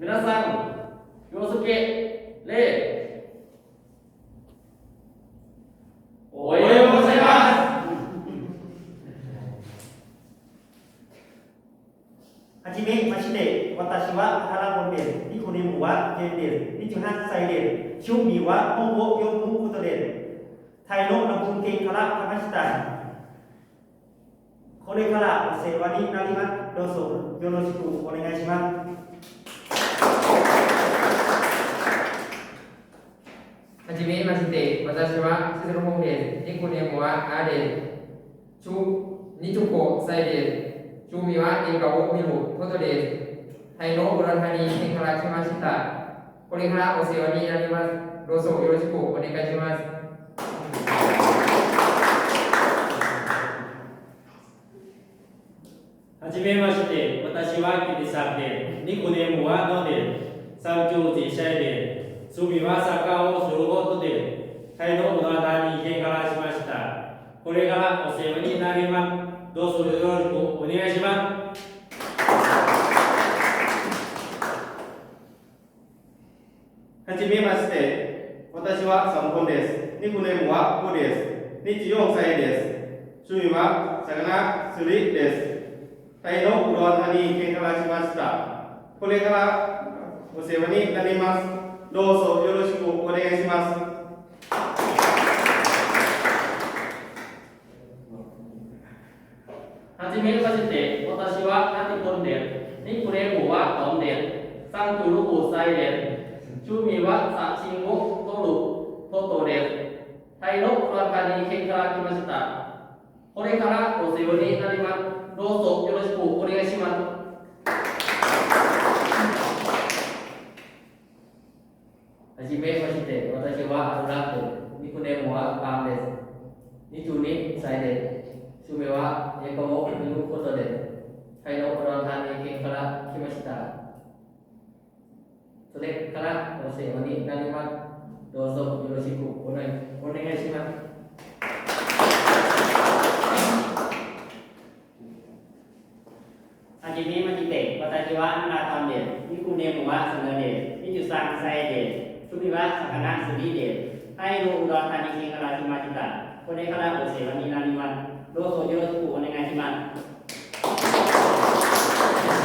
皆さん、洋介、レイ。おはようございます。はじめまして、私は原本です。ニコネムはゲンです。28歳です。趣味は本を読むことです。タイの文献から話した。これからお世話になります。どうぞよろしくお願いします。はじめまして、私はシズルモンです。ニコネムはアです。中25歳です。趣味は映画を見ることです。タイの浦田に県から来ました。これからお世話になります。どうぞよろしくお願いします。はじめまして、私はキリサで。ニコネームはノです。31歳です。趣味はサッカーをすることです。タイの浦田に県からしました。これからお世話になります。どうぞよろしくお願いします。はじめまして、私はサムコンです。ニックネームはコです。24歳です。趣味は魚釣りです。タイの黒ワタに県から来ました。これからお世話になります。どうぞよろしくお願いします。はじめまして、私はナティコンです。ニックネームはトンです。35歳です。趣味は写真を撮ることです。タイのプラカに県から来ました。これからお世話になります。どうぞよろしくお願いします。はじめまして、私はアルラです。ニックネームはパンです。22歳です。趣味は英語を見ることです。タイのプランターに県から来ました。それからお世話になります。どうぞよろしくお願いお願いします。はじめまして、私はナタンです。ニコネームはスナです。23歳です。趣味は魚釣りです。タイの浦田に県から来ました。これからお世話になります。どうぞよろしくお願いします。